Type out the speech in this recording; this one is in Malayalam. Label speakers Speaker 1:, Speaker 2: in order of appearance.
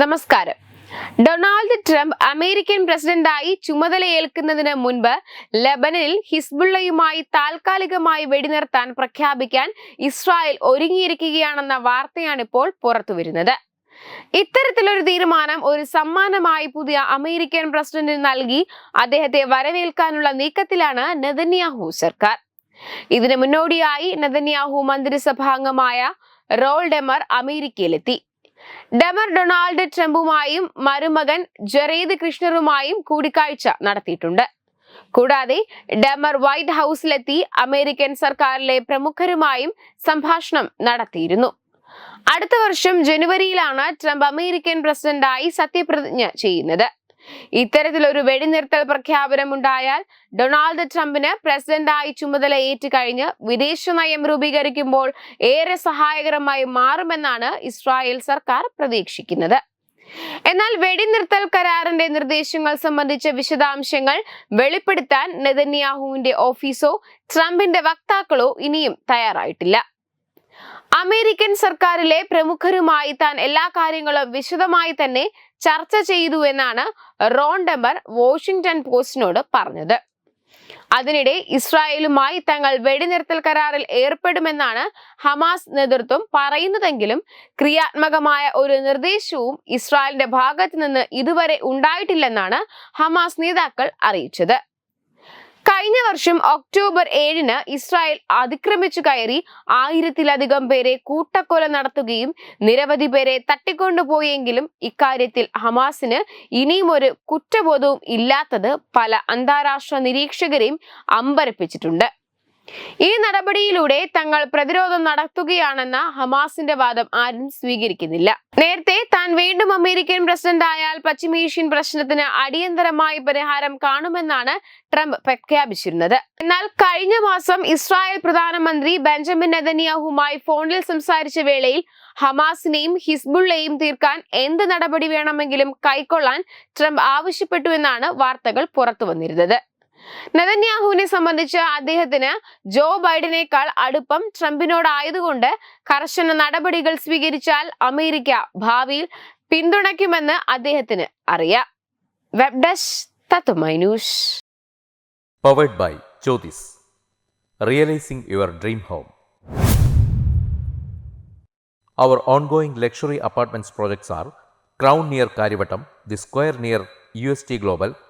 Speaker 1: നമസ്കാരം. ഡൊണാൾഡ് ട്രംപ് അമേരിക്കൻ പ്രസിഡന്റായി ചുമതലയേൽക്കുന്നതിന് മുൻപ് ലബനനിൽ ഹിസ്ബുള്ളയുമായി താൽക്കാലികമായി വെടിനിർത്താൻ പ്രഖ്യാപിക്കാൻ ഇസ്രായേൽ ഒരുങ്ങിയിരിക്കുകയാണെന്ന വാർത്തയാണിപ്പോൾ പുറത്തുവരുന്നത്. ഇത്തരത്തിലൊരു തീരുമാനം ഒരു സമ്മാനമായി പുതിയ അമേരിക്കൻ പ്രസിഡന്റിന് നൽകി അദ്ദേഹത്തെ വരവേൽക്കാനുള്ള നീക്കത്തിലാണ് നെതന്യാഹു സർക്കാർ. ഇതിന് മുന്നോടിയായി നെതന്യാഹു മന്ത്രിസഭാംഗമായ റോൾ ഡെമർ അമേരിക്കയിലെത്തി. ഡെമർ ഡൊണാൾഡ് ട്രംപുമായും മരുമകൻ ജറീദ് കൃഷ്ണറുമായും കൂടിക്കാഴ്ച നടത്തിയിട്ടുണ്ട്. കൂടാതെ ഡെമർ വൈറ്റ് ഹൗസിലെത്തി അമേരിക്കൻ സർക്കാരിലെ പ്രമുഖരുമായും സംഭാഷണം നടത്തിയിരുന്നു. അടുത്ത വർഷം ജനുവരിയിലാണ് ട്രംപ് അമേരിക്കൻ പ്രസിഡന്റായി സത്യപ്രതിജ്ഞ ചെയ്യുന്നത്. ഇത്തരത്തിലൊരു വെടിനിർത്തൽ പ്രഖ്യാപനം ഉണ്ടായാൽ ഡൊണാൾഡ് ട്രംപിന് പ്രസിഡന്റായി ചുമതല ഏറ്റുകഴിഞ്ഞ് വിദേശ നയം രൂപീകരിക്കുമ്പോൾ ഏറെ സഹായകരമായി മാറുമെന്നാണ് ഇസ്രായേൽ സർക്കാർ പ്രതീക്ഷിക്കുന്നത്. എന്നാൽ വെടിനിർത്തൽ കരാറിന്റെ നിർദ്ദേശങ്ങൾ സംബന്ധിച്ച വിശദാംശങ്ങൾ വെളിപ്പെടുത്താൻ നെതന്യാഹുവിന്റെ ഓഫീസോ ട്രംപിന്റെ വക്താക്കളോ ഇനിയും തയ്യാറായിട്ടില്ല. അമേരിക്കൻ സർക്കാരിലെ പ്രമുഖരുമായി താൻ എല്ലാ കാര്യങ്ങളും വിശദമായി തന്നെ ചർച്ച ചെയ്തു എന്നാണ് റോൺ ഡെമ്പർ വാഷിംഗ്ടൺ പോസ്റ്റിനോട് പറഞ്ഞത്. അതിനിടെ ഇസ്രായേലുമായി തങ്ങൾ വെടിനിർത്തൽ കരാറിൽ ഏർപ്പെടുമെന്നാണ് ഹമാസ് നേതൃത്വം പറയുന്നതെങ്കിലും ക്രിയാത്മകമായ ഒരു നിർദ്ദേശവും ഇസ്രായേലിന്റെ ഭാഗത്ത് നിന്ന് ഇതുവരെ ഉണ്ടായിട്ടില്ലെന്നാണ് ഹമാസ് നേതാക്കൾ അറിയിച്ചത്. കഴിഞ്ഞ വർഷം ഒക്ടോബർ ഏഴിന് ഇസ്രായേൽ അതിക്രമിച്ചു കയറി ആയിരത്തിലധികം പേരെ കൂട്ടക്കൊല നടത്തുകയും നിരവധി പേരെ തട്ടിക്കൊണ്ടുപോയെങ്കിലും ഇക്കാര്യത്തിൽ ഹമാസിന് ഇനിയും ഒരു കുറ്റബോധവും ഇല്ലാത്തത് പല അന്താരാഷ്ട്ര നിരീക്ഷകരെയും അമ്പരപ്പിച്ചിട്ടുണ്ട്. ഈ നടപടിയിലൂടെ തങ്ങൾ പ്രതിരോധം നടത്തുകയാണെന്ന ഹമാസിന്റെ വാദം ആരും സ്വീകരിക്കുന്നില്ല. നേരത്തെ താൻ വീണ്ടും അമേരിക്കൻ പ്രസിഡന്റ് ആയാൽ പശ്ചിമേഷ്യൻ പ്രശ്നത്തിന് അടിയന്തരമായി പരിഹാരം കാണുമെന്നാണ് ട്രംപ് പ്രഖ്യാപിച്ചിരുന്നത്. എന്നാൽ കഴിഞ്ഞ മാസം ഇസ്രായേൽ പ്രധാനമന്ത്രി ബെഞ്ചമിൻ നെതന്യാഹുമായി ഫോണിൽ സംസാരിച്ച വേളയിൽ ഹമാസിനെയും ഹിസ്ബുള്ളയെയും തീർക്കാൻ എന്ത് നടപടി വേണമെങ്കിലും കൈക്കൊള്ളാൻ ട്രംപ് ആവശ്യപ്പെട്ടു എന്നാണ് വാർത്തകൾ പുറത്തു വന്നിരുന്നത് നെതന്യാഹുവിനെ സംബന്ധിച്ച് അദ്ദേഹത്തിന് ജോ ബൈഡനേക്കാൾ അടുപ്പം ട്രംപിനോടായതുകൊണ്ട് കർശന നടപടികൾ സ്വീകരിച്ചാൽ അമേരിക്ക ഭാവിയിൽ പിന്തുണയ്ക്കുമെന്ന് അദ്ദേഹത്തിന് അറിയാം. Web desk
Speaker 2: powered by Jyothis realising your dream home our ongoing luxury apartments projects R crown near Kariavattom the square near U S T Crown